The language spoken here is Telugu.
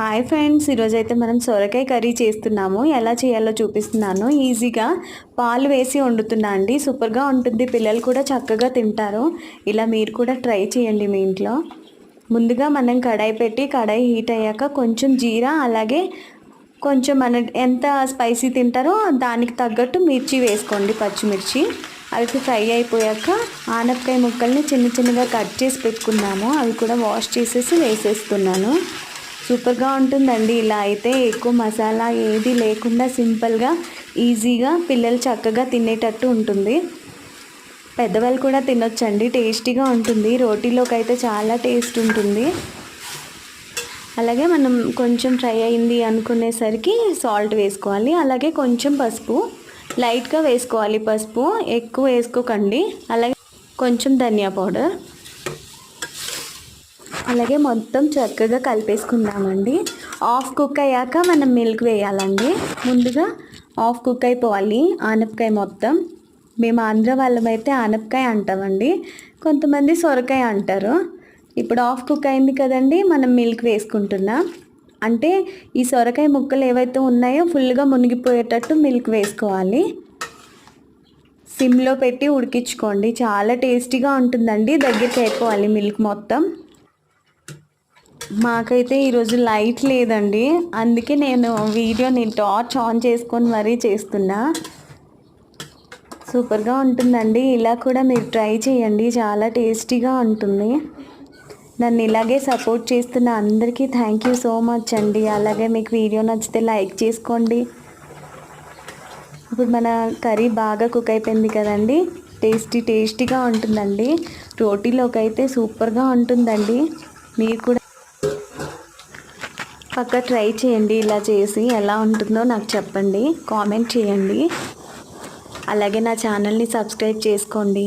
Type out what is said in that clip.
హాయ్ ఫ్రెండ్స్ ఈరోజు అయితే మనం సొరకాయ కర్రీ చేస్తున్నాము. ఎలా చేయాలో చూపిస్తున్నాను. ఈజీగా పాలు వేసి వండుతున్నా అండి. సూపర్గా ఉంటుంది. పిల్లలు కూడా చక్కగా తింటారు. ఇలా మీరు కూడా ట్రై చేయండి మీ ఇంట్లో. ముందుగా మనం కడాయి పెట్టి కడాయి హీట్ అయ్యాక కొంచెం జీరా అలాగే కొంచెం మన ఎంత స్పైసీ తింటారో దానికి తగ్గట్టు మిర్చి వేసుకోండి పచ్చిమిర్చి. అవి ఫ్రై అయిపోయాక ఆనపకాయ ముక్కల్ని చిన్న చిన్నగా కట్ చేసి పెట్టుకున్నాము. అవి కూడా వాష్ చేసేసి వేసేస్తున్నాను. సూపర్గా ఉంటుందండి. ఇలా అయితే ఎక్కువ మసాలా ఏది లేకుండా సింపుల్గా ఈజీగా పిల్లలు చక్కగా తినేటట్టు ఉంటుంది. పెద్దవాళ్ళు కూడా తినొచ్చండి. టేస్టీగా ఉంటుంది. రోటీలోకి అయితే చాలా టేస్ట్ ఉంటుంది. అలాగే మనం కొంచెం ఫ్రై అయింది అనుకునేసరికి సాల్ట్ వేసుకోవాలి. అలాగే కొంచెం పసుపు. లైట్గా వేసుకోవాలి పసుపు. ఎక్కువ వేసుకోకండి. అలాగే కొంచెం ధనియా పౌడర్. అలాగే మొత్తం చక్కగా కలిపేసుకుందామండి. ఆఫ్ కుక్ అయ్యాక మనం మిల్క్ వేయాలండి. ముందుగా ఆఫ్ కుక్ అయిపోవాలి. ఆనపకాయ మొత్తం. మేము ఆంధ్ర వాళ్ళమైతే ఆనపకాయ అంటామండి. కొంతమంది సొరకాయ అంటారు. ఇప్పుడు ఆఫ్ కుక్ అయింది కదండి మనం మిల్క్ వేసుకుంటున్నాం. అంటే ఈ సొరకాయ ముక్కలు ఏవైతే ఉన్నాయో ఫుల్గా మునిగిపోయేటట్టు మిల్క్ వేసుకోవాలి. సిమ్లో పెట్టి ఉడికించుకోండి. చాలా టేస్టీగా ఉంటుందండి. దగ్గరికి అయిపోవాలి మిల్క్ మొత్తం. మాకైతే ఈరోజు లైట్ లేదండి. అందుకే నేను వీడియోని టార్చ్ ఆన్ చేసుకొని మరీ చేస్తున్నా. సూపర్గా ఉంటుందండి. ఇలా కూడా మీరు ట్రై చేయండి. చాలా టేస్టీగా ఉంటుంది. నన్ను ఇలాగే సపోర్ట్ చేస్తున్న అందరికీ థ్యాంక్ యూ సో మచ్ అండి. అలాగే మీకు వీడియో నచ్చితే లైక్ చేసుకోండి. ఇప్పుడు మన కర్రీ బాగా కుక్ అయిపోయింది కదండి. టేస్టీ టేస్టీగా ఉంటుందండి. రోటీలోకి అయితే సూపర్గా ఉంటుందండి. మీరు కూడా పక్క ట్రై చేయండి ఇలా చేసి ఎలా ఉంటుందో నాకు చెప్పండి కామెంట్ చేయండి. అలాగే నా ఛానల్ని సబ్స్క్రైబ్ చేసుకోండి.